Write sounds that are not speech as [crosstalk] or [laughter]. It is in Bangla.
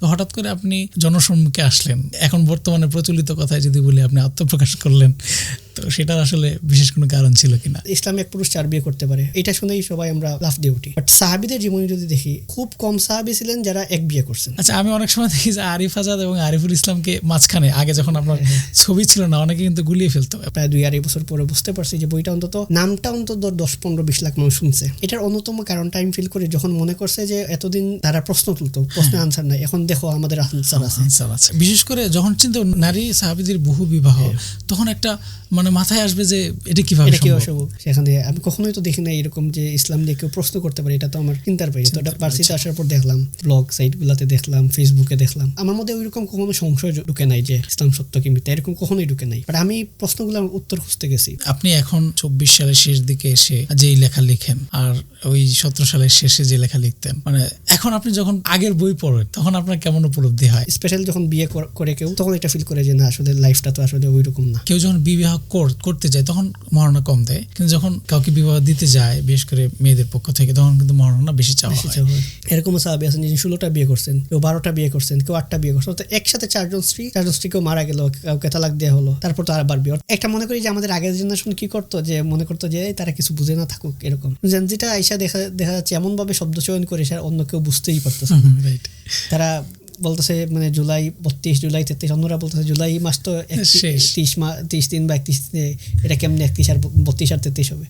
তো হঠাৎ করে আপনি জনসম্মুখে আসলেন। এখন বর্তমানে প্রচলিত কথায় যদি বলি, আপনি আত্মপ্রকাশ করলেন। তো সেটার আসলে বিশেষ কোনো কারণ ছিল কিনা? ইসলামে এক পুরুষ চার বিয়ে করতে পারে। এটা শুনেই সবাই আমরা লাফ দিয়ে উঠি। বাট সাহাবিদের জীবনে যদি দেখি খুব কম সাহাবি ছিলেন যারা এক বিয়ে করছেন। আচ্ছা আমি অনেক সময় দেখি যে আরিফ আজাদ এবং আরিফুল ইসলামকে মাঝখানে আগে যখন আপনার ছবি ছিল না অনেকে কিন্তু গুলিয়ে ফেলতো। প্রায় দুই আড়াই বছর পরে বুঝতে পারছি যে বইটা অন্তত নামটা অন্তত দশ পনেরো বিশ লাখ মানুষ শুনছে। এটার অন্যতম কারণটা আমি ফিল করি যখন মনে করছে যে এতদিন তারা প্রশ্ন তুলতো প্রশ্নের আনসার নাই এখন দেখো আমাদের আনসার আছে। বিশেষ করে যখন চিন্তা নারী সাহাবিদের বহু বিবাহ তখন একটা মানে মাথায় আসবে যে এটা কীভাবে এটা কি সম্ভব? সেখানে আমি কখনোই তো দেখি না এরকম যে ইসলাম নিয়ে কেউ প্রশ্ন করতে পারে এটা তো আমার চিন্তার বাইরে। তো এটা পার্সিতে আসার পর দেখলাম ব্লগ সাইট গুলাতে দেখলাম ফেসবুকে দেখলাম। আমার মধ্যে ওইরকম কখনো সংশয় ঢুকে নাই যে ইসলাম সত্য কি মিথ্যা এরকম কখনোই ঢুকে নাই। বাট আমি প্রশ্নগুলোর উত্তর খুঁজতে গেছি। আপনি এখন চব্বিশ সালের শেষ দিকে এসে যেই লেখা লিখেন আর ওই সতেরো সালের শেষে যে লেখা লিখতেন মানে এখন আপনি যখন আগের বই পড়েন তখন আপনার কেমন উপলব্ধি হয়? স্পেশাল যখন বিয়ে কর- কেউ তখন এটা ফিল করে যে না আসলে লাইফটা তো আসলে ওইরকম না। কেউ যখন বিবাহ করতে যায় তখন মহারণা কম দেয়। কিন্তু যখন কাউকে বিবাহ দিতে যায় বিশেষ করে মেয়েদের পক্ষ থেকে তখন কিন্তু মহারণা বেশি চাওয়া হয়। এরকম সাহাবি আছেন যিনি ষোলোটা বিয়ে করছেন কেউ বারোটা বিয়ে করছেন কেউ আটটা বিয়ে করছেন। তো একসাথে চারজন স্ত্রী চারজন স্ত্রী কেউ মারা গেল কাউকে তালাক দেওয়া হলো তারপর তো আবার বিয়ে। একটা মনে করি যে আমাদের আগের জেনারেশন কি করতো যে মনে করতো যে তারা কিছু বুঝে না থাকুক এরকম। যেটা আইসা দেখা দেখা যাচ্ছে এমন ভাবে শব্দ চয়ন করে সে অন্য কেউ বুঝতেই পারতেছে না। [laughs] তারা বলতেছে মানে জুলাই বত্রিশ জুলাই তেত্রিশ অন্যরা বলতেছে জুলাই মাস তো একত্রিশ তিরিশ মাস তিরিশ দিন বা একত্রিশ দিনে এটা কেমনি একত্রিশ আর বত্রিশ আর তেত্রিশ হবে?